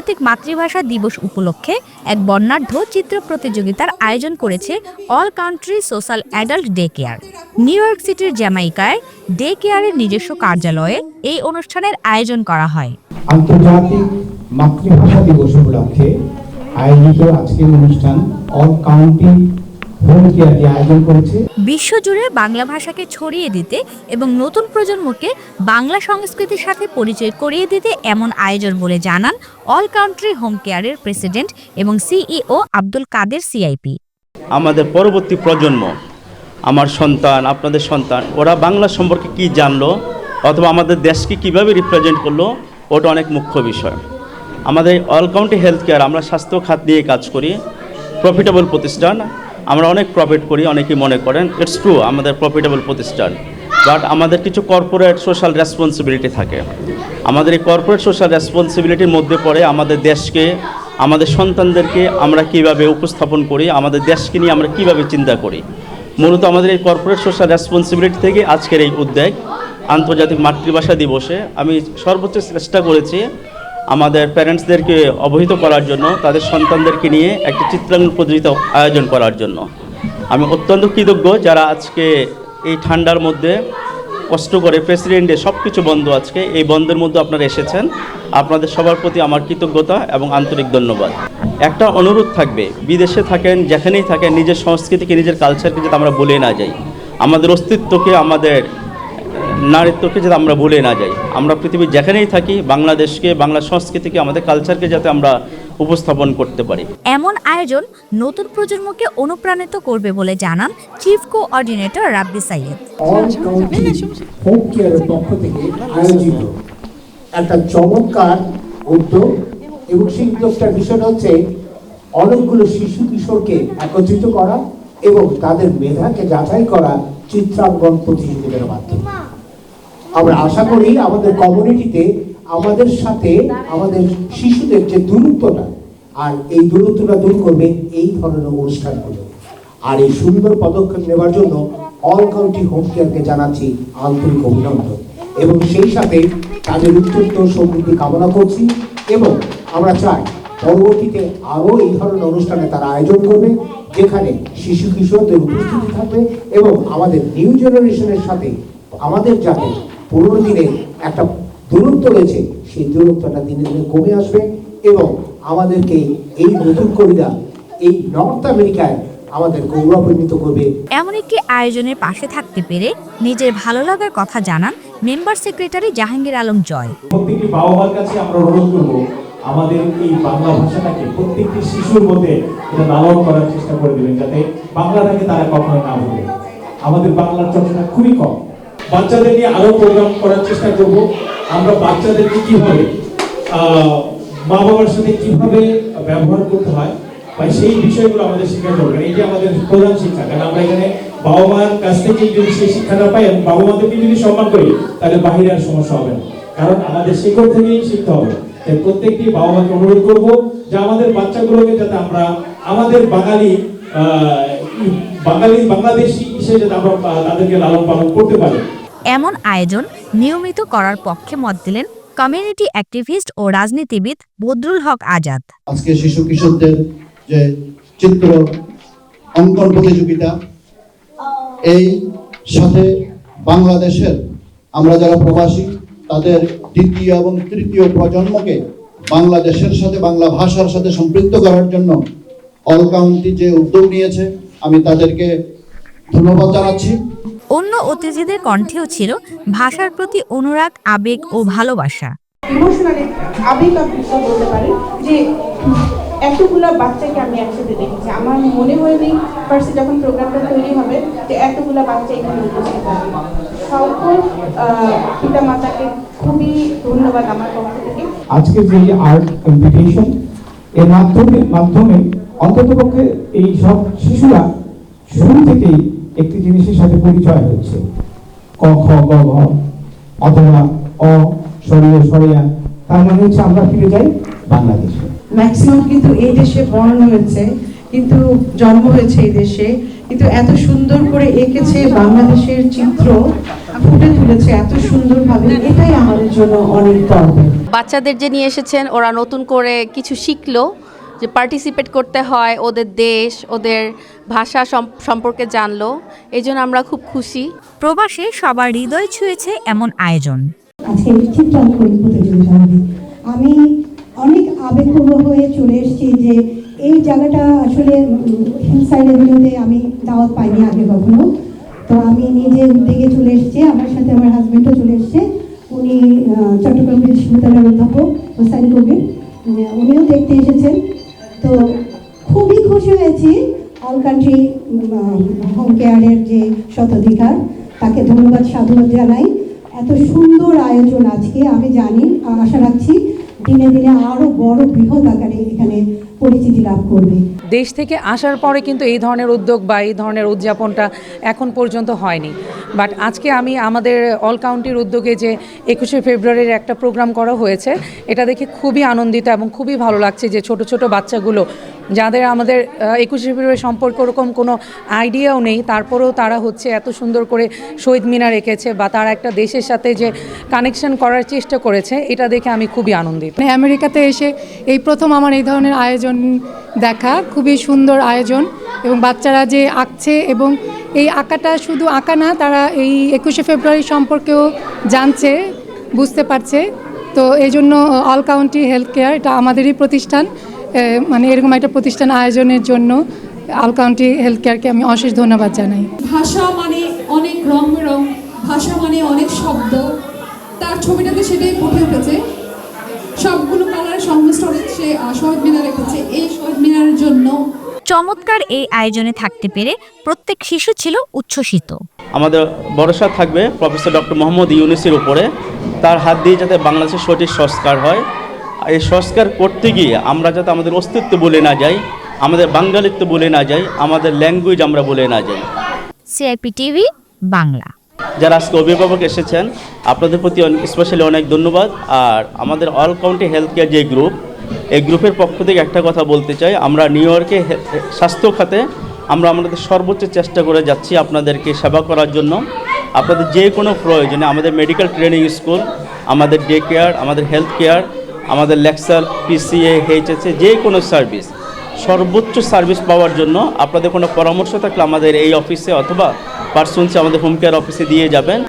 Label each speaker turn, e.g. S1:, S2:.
S1: আন্তর্জাতিক মাতৃভাষা দিবস উপলক্ষে এক বর্ণাঢ্য চিত্র প্রতিযোগিতার আয়োজন করেছে all country social adult day care. New York সিটির জ্যামাইকায় ডে কেয়ারের নিজস্ব কার্যালয়ে এই অনুষ্ঠানের আয়োজন করা হয়।
S2: আন্তর্জাতিক মাতৃভাষা দিবস উপলক্ষে আয়োজিত আজকের অনুষ্ঠান অল কাউন্টি
S1: বিশ্বজুড়ে বাংলা ভাষাকে ছড়িয়ে দিতে এবং নতুন প্রজন্মকে বাংলা সংস্কৃতির সাথে পরিচয় করিয়ে দিতে এমন আয়োজন বলে জানান অল কান্ট্রি হোম কেয়ারের প্রেসিডেন্ট এবং সিইও আব্দুল কাদের সিআইপি।
S3: আমাদের পরবর্তী প্রজন্ম আমার সন্তান আপনাদের সন্তান ওরা বাংলা সম্পর্কে কি জানলো অথবা আমাদের দেশকে কীভাবে রিপ্রেজেন্ট করল ওটা অনেক মুখ্য বিষয়। আমাদের অল কাউন্টি হেলথ কেয়ার আমরা স্বাস্থ্য খাত নিয়ে কাজ করি প্রফিটেবল প্রতিষ্ঠান আমরা অনেক প্রফিট করি, অনেকেই মনে করেন ইটস ট্রু আমাদের প্রফিটেবল প্রতিষ্ঠান। বাট আমাদের কিছু কর্পোরেট সোশ্যাল রেসপন্সিবিলিটি থাকে। আমাদের এই কর্পোরেট সোশ্যাল রেসপন্সিবিলিটির মধ্যে পড়ে আমাদের দেশকে, আমাদের সন্তানদেরকে আমরা কীভাবে উপস্থাপন করি, আমাদের দেশকে নিয়ে আমরা কীভাবে চিন্তা করি। মূলত আমাদের এই কর্পোরেট সোশ্যাল রেসপন্সিবিলিটি থেকে আজকের এই উদ্যোগ, আন্তর্জাতিক মাতৃভাষা দিবসে আমি সর্বোচ্চ চেষ্টা করেছি আমাদের প্যারেন্টসদেরকে অবহিত করার জন্য, তাদের সন্তানদেরকে নিয়ে একটি চিত্রাঙ্কন প্রতিযোগিতা আয়োজন করার জন্য। আমি অত্যন্ত কৃতজ্ঞ যারা আজকে এই ঠান্ডার মধ্যে কষ্ট করে প্রেসিডেন্টে সব কিছু বন্ধ আজকে, এই বন্ধের মধ্যে আপনারা এসেছেন। আপনাদের সবার প্রতি আমার কৃতজ্ঞতা এবং আন্তরিক ধন্যবাদ। একটা অনুরোধ থাকবে, বিদেশে থাকেন, যেখানেই থাকেন, নিজের সংস্কৃতিকে, নিজের কালচারকে যাতে আমরা বলে না যাই। আমাদের অস্তিত্বকে, আমাদের নারীত্বকে যাতে আমরা ভুলে না যাই। আমরা পৃথিবীর যেখানেই থাকি বাংলাদেশকে বাংলা সংস্কৃতিকে আমাদের কালচারকে যাতে আমরা উপস্থাপন করতে পারি।
S1: এমন আয়োজন নতুন প্রজন্মকে অনুপ্রাণিত করবে বলে জানান চিফ কোঅর্ডিনেটর রাব্বি সাইয়েদ।
S2: পক্ষ থেকে আয়োজিত একটা চমৎকার উদ্যোগ এবং সেই উদ্যোগটার বিষয়টা হচ্ছে অনেকগুলো শিশু কিশোরকে একত্রিত করা এবং তাদের মেধাকে যাচাই করা চিত্রাঙ্কন প্রতিযোগিতার মাধ্যমে। আমরা আশা করি আমাদের কমিউনিটিতে আমাদের সাথে আমাদের শিশুদের যে দূরত্বটা, আর এই দূরত্বটা দূর করবে এই ধরনের অনুষ্ঠানগুলো আর এই সুন্দর পদক্ষেপ নেওয়ার জন্য অল কাউন্টি হোম কেয়ারকে জানাচ্ছি আন্তরিক অভিনন্দন। এবং সেই সাথে তাদের উত্তরোত্তর সমৃদ্ধি কামনা করছি এবং আমরা চাই পরবর্তীতে আরও এই ধরনের অনুষ্ঠানে তারা আয়োজন করবে, যেখানে শিশু কিশোরদের উপস্থিতি থাকবে এবং আমাদের নিউ জেনারেশনের সাথে আমাদের যাতে পুরোনো দিনে একটা দূরত্ব রয়েছে সেই দূরত্বটা দিনে দিনে কমে আসবে এবং আমাদেরকে এই নতুন কবিতা এই নর্থ আমেরিকায় আমাদের গৌরবান্বিত করবে।
S1: এমন একটি আয়োজনের পাশে থাকতে পেরে নিজের ভালো লাগার কথা জানান মেম্বার সেক্রেটারি জাহাঙ্গীর আলম জয়।
S4: প্রত্যেকটি বাবা মার কাছে আমরা অনুরোধ করব আমাদের এই বাংলা ভাষাটাকে প্রত্যেকটি শিশুর মধ্যে এটা লালন করার চেষ্টা করে দেবেন যাতে বাংলাটাকে তারা কখনো না ভুলে। আমাদের বাংলার চর্চাটা খুবই কম। বাচ্চাদের নিয়ে আরও প্রোগ্রাম করার চেষ্টা করব। আমরা বাচ্চাদেরকে কীভাবে মা বাবার সাথে কীভাবে ব্যবহার করতে হয়, বা সেই বিষয়গুলো আমাদের শেখা দরকার। এটি আমাদের প্রধান শিক্ষা, কারণ আমরা এখানে বাবা মার কাছ থেকে যদি সেই শিক্ষাটা পাই বাবা মাদেরকে যদি সম্মান করি, তাহলে বাহিরে আর সমস্যা হবে না। কারণ আমাদের শিক্ষক থেকেই শিখতে হবে। তাই প্রত্যেকটি বাবা মাকে অনুরোধ করব যে আমাদের বাচ্চাগুলোকে যাতে আমরা আমাদের বাঙালি বাঙালি, বাংলাদেশি হিসেবে যাতে আমরা তাদেরকে লালন পালন করতে পারি।
S1: এমন আয়োজন নিয়মিত করার পক্ষে মত দিলেন কমিউনিটি অ্যাক্টিভিস্ট ও রাজনীতিবিদ বদরুল হক আজাদ।
S5: আজকে শিশু কিশোরদের যে চিত্র অঙ্কন প্রতিযোগিতা, এই সাথে বাংলাদেশের আমরা যারা প্রবাসী, তাদের দ্বিতীয় এবং তৃতীয় প্রজন্মকে বাংলাদেশের সাথে, বাংলা ভাষার সাথে সম্পৃক্ত করার জন্য অল কাউন্টি যে উদ্যোগ নিয়েছে, আমি তাদেরকে ধন্যবাদ জানাচ্ছি।
S1: অন্য অতিথিদের কণ্ঠেও ছিল ভাষার প্রতি অনুরাগ আবেগ ও ভালোবাসা।
S6: ইমোশনালি আবেগ বলতে পারেন? যে এতগুলো বাচ্চাকে আমি একসাথে দেখেছি। আমার মনে হয়নি ফার্স্টে যখন প্রোগ্রামটা তৈরি হবে যে এতগুলো বাচ্চা এখানে উপস্থিত হবে। সকল পিতা মাতাকে খুবই ধন্যবাদ আমার পক্ষ থেকে।
S2: আজকে যে আর্ট কম্পিটিশন এর মাধ্যমে মাধ্যমে অন্ততপক্ষে এই সব শিশুরা শুরু থেকেই একটি জিনিসের সাথে পরিচয় হচ্ছে। ক খ গ ঘ অথবা অ সরিয়ে সরিয়া। তার মানে হচ্ছে আমরা ফিরে যাই বাংলাদেশে।
S7: ম্যাক্সিমাম কিন্তু এই দেশে বর্ণ হয়েছে কিন্তু জন্ম হয়েছে এই দেশে। কিন্তু এত সুন্দর করে এঁকেছে বাংলাদেশের চিত্র ফুটে তুলেছে এত সুন্দরভাবে এটাই আমাদের জন্য অনেক গর্বের।
S8: বাচ্চাদের যে নিয়ে এসেছেন ওরা নতুন করে কিছু শিখলো। যে পার্টিসিপেট করতে হয় ওদের দেশ ওদের ভাষা সম- সম্পর্কে জানলো। এই জন্য আমরা খুব খুশি।
S1: প্রবাসে সবার হৃদয় ছুঁয়েছে এমন আয়োজন।
S9: আজকে চিত্রাঙ্কন প্রতিযোগিতা হবে। আমি অনেক আবেগপূর্ণ হয়ে চলে এসেছি যে এই জায়গাটা আসলে হিলসাইড এভিনিউতে আমি দাওয়াত পাইনি আগে কখনো। তো আমি নিজে উদ্যোগে চলে এসেছি আমার সাথে আমার হাজব্যান্ডও চলে এসেছে। উনি চট্টগ্রাম বিশ্ববিদ্যালয়ের অধ্যাপক হোসাইন কবির। উনিও দেখতে এসেছেন। তো খুবই খুশি হয়েছি। অল কান্ট্রি হোম কেয়ারের যে শতাধিকার, তাকে ধন্যবাদ সাধুবাদ জানাই। এত সুন্দর আয়োজন আজকে, আমি জানি আশা রাখছি দিনে দিনে আরও বড় বৃহৎ আকারে এখানে পরিচিতি লাভ করবে।
S10: দেশ থেকে আসার পরে কিন্তু এই ধরনের উদ্যোগ বা এই ধরনের উদযাপনটা এখন পর্যন্ত হয়নি। বাট আজকে আমি আমাদের অল কাউন্টির উদ্যোগে যে একুশে ফেব্রুয়ারির একটা প্রোগ্রাম করা হয়েছে, এটা দেখে খুবই আনন্দিত এবং খুবই ভালো লাগছে যে ছোট ছোট বাচ্চাগুলো, যাদের আমাদের একুশে ফেব্রুয়ারি সম্পর্কে ওরকম কোনো আইডিয়াও নেই, তারপরেও তারা হচ্ছে এত সুন্দর করে শহীদ মিনার রেখেছে বা তারা একটা দেশের সাথে যে কানেকশন করার চেষ্টা করেছে, এটা দেখে আমি খুবই আনন্দিত।
S11: মানে আমেরিকাতে এসে এই প্রথম আমার এই ধরনের আয়োজন দেখা, খুবই সুন্দর আয়োজন। এবং বাচ্চারা যে আঁকছে এবং এই আঁকাটা শুধু আঁকা না তারা এই একুশে ফেব্রুয়ারি সম্পর্কেও জানছে বুঝতে পারছে। তো এই জন্য অল কাউন্টি হেলথ কেয়ার এটা আমাদেরই প্রতিষ্ঠান। মানে এরকম একটা প্রতিষ্ঠান আয়োজনের জন্য অল কাউন্টি হেলথ কেয়ারকে আমি অশেষ ধন্যবাদ জানাই।
S12: ভাষা মানে অনেক রং বেরং ভাষা মানে অনেক শব্দ। তার ছবিটাতে সেটাই ফুটে উঠেছে। সবগুলো কালার সংমিশ্রণে আহ, শহীদ মিনার রেখেছে। এই শহীদ মিনারের জন্য
S1: চমৎকার এই আয়োজনে থাকতে পেরে প্রত্যেক শিশু ছিল উচ্ছ্বসিত।
S3: আমাদের ভরসা থাকবে প্রফেসর ডক্টর মোহাম্মদ ইউনুসের উপরে। তার হাত দিয়ে যাতে বাংলাদেশের সঠিক সংস্কার হয়। এই সংস্কার করতে গিয়ে আমরা যাতে আমাদের অস্তিত্ব বলে না যাই আমাদের বাঙালিত্ব বলে না যাই আমাদের ল্যাঙ্গুয়েজ আমরা বলে না যাই।
S1: CIP TV Bangla.
S3: যারা আজকে অভিভাবক এসেছেন আপনাদের প্রতি স্পেশালি অনেক ধন্যবাদ। আর আমাদের অল কাউন্টি হেলথ কেয়ার যে গ্রুপ এই গ্রুপের পক্ষ থেকে একটা কথা বলতে চাই। আমরা নিউ ইয়র্কে স্বাস্থ্য খাতে আমরা আমাদের সর্বোচ্চ চেষ্টা করে যাচ্ছি আপনাদেরকে সেবা করার জন্য। আপনাদের যে কোনো প্রয়োজনে আমাদের মেডিকেল ট্রেনিং স্কুল, আমাদের ডে কেয়ার, আমাদের হেলথ কেয়ার, আমাদের লেকচার, পিসিএ, এইচএসএ, যে কোনো সার্ভিস, সর্বোচ্চ সার্ভিস পাওয়ার জন্য আপনাদের কোনো পরামর্শ থাকলে আমাদের এই অফিসে অথবা পার্সোনসে আমাদের হোম কেয়ার অফিসে দিয়ে যাবেন।